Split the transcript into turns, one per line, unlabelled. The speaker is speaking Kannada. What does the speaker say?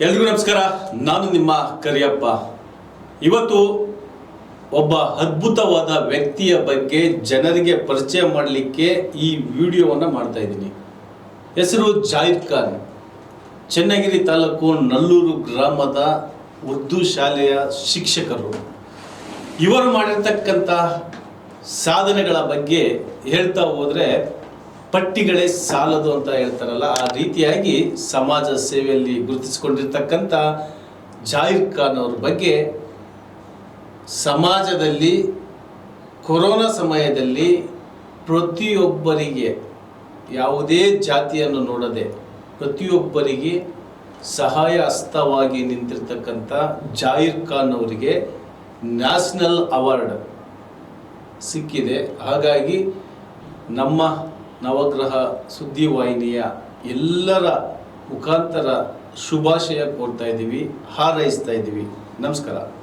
ಎಲ್ರಿಗೂ ನಮಸ್ಕಾರ. ನಾನು ನಿಮ್ಮ ಕರಿಯಪ್ಪ. ಇವತ್ತು ಒಬ್ಬ ಅದ್ಭುತವಾದ ವ್ಯಕ್ತಿಯ ಬಗ್ಗೆ ಜನರಿಗೆ ಪರಿಚಯ ಮಾಡಲಿಕ್ಕೆ ಈ ವಿಡಿಯೋವನ್ನು ಮಾಡ್ತಾ ಇದ್ದೀನಿ. ಹೆಸರು ಜಾಹಿದ್ ಖಾನ್. ಚನ್ನಗಿರಿ ತಾಲೂಕು ನಲ್ಲೂರು ಗ್ರಾಮದ ಉರ್ದು ಶಾಲೆಯ ಶಿಕ್ಷಕರು. ಇವರು ಮಾಡಿರ್ತಕ್ಕಂಥ ಸಾಧನೆಗಳ ಬಗ್ಗೆ ಹೇಳ್ತಾ ಹೋದರೆ ಪಟ್ಟಿಗಳೇ ಸಾಲದು ಅಂತ ಹೇಳ್ತಾರಲ್ಲ, ಆ ರೀತಿಯಾಗಿ ಸಮಾಜ ಸೇವೆಯಲ್ಲಿ ಗುರುತಿಸಿಕೊಂಡಿರ್ತಕ್ಕಂಥ ಜಾಹಿರ್ ಖಾನ್ ಅವ್ರ ಬಗ್ಗೆ ಸಮಾಜದಲ್ಲಿ ಕೊರೋನಾ ಸಮಯದಲ್ಲಿ ಪ್ರತಿಯೊಬ್ಬರಿಗೆ ಯಾವುದೇ ಜಾತಿಯನ್ನು ನೋಡದೆ ಪ್ರತಿಯೊಬ್ಬರಿಗೆ ಸಹಾಯ ಹಸ್ತವಾಗಿ ನಿಂತಿರ್ತಕ್ಕಂಥ ಜಾಹಿರ್ ಖಾನ್ ಅವರಿಗೆ ನ್ಯಾಷನಲ್ ಅವಾರ್ಡ್ ಸಿಕ್ಕಿದೆ. ಹಾಗಾಗಿ ನಮ್ಮ ನವಗ್ರಹ ಸುದ್ದಿವಾಹಿನಿಯ ಎಲ್ಲರ ಮುಖಾಂತರ ಶುಭಾಶಯ ಕೋರ್ತಾ ಇದ್ದೀವಿ. ಹಾರೈಸ್ತಾ ಇದ್ದೀವಿ. ನಮಸ್ಕಾರ.